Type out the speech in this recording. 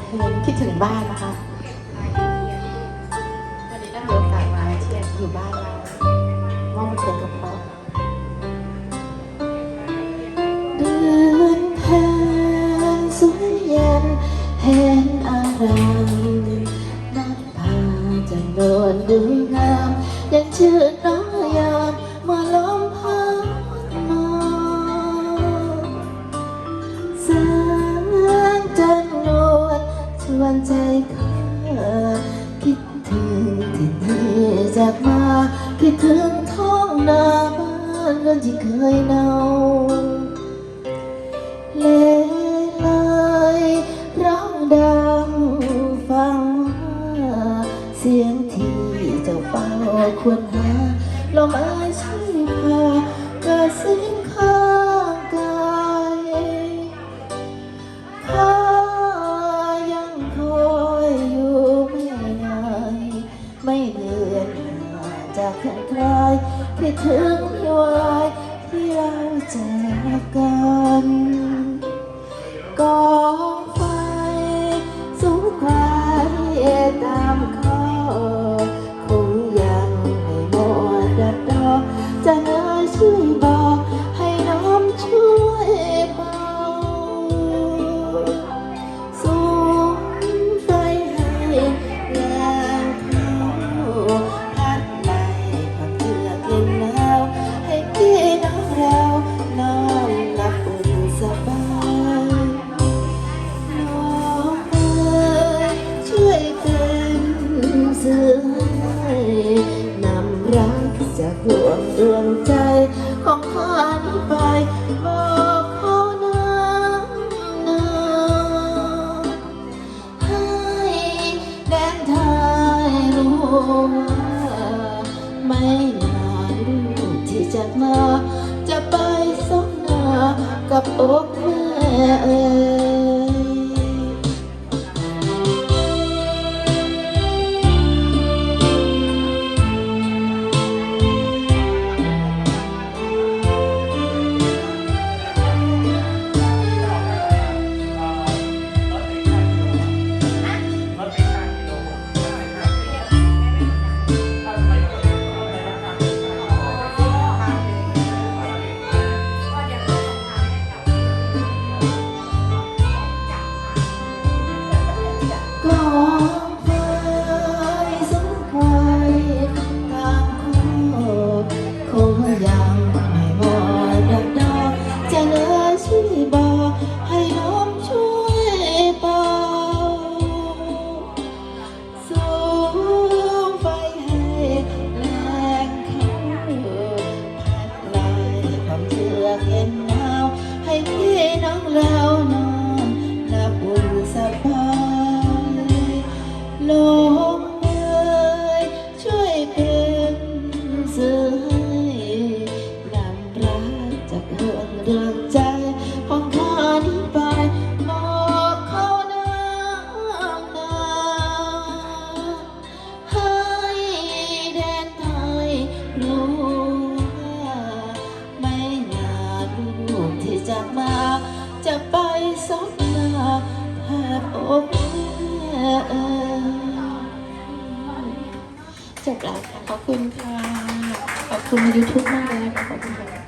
เพลงคิดถึงบ้านนะคะวันนี้ได้มีโอกาสมาเที่ยวอยู่บ้านเรามองมันเป็นกระเพาะเดือนแพนสวยเย็นเห็นอะไรนั ท้องนาบ้านเรือนที่เคยเนาเลไลร้องดังฟังเสียงที่เจ้าเฝ้าควรหาลมอ คลายคิดถึงวายที่เราจากกันกองไฟสูงไว้ตามข้อคงยังไม่หมดดัดดอกจะเนยช่วยบอก จากที่จะมา จะไปสมนากับอกแม่ ของข้านี้ไปบอกเขาน้ำนาให้แดนไทยรู้ว่าไม่นานลูกที่จะมา จะไปสบหน้าภาพอกแม่เอ่ยจบแล้วค่ะขอบคุณค่ะ ขอบคุณในยูทูบมากเลยนะคะขอบคุณค่ะ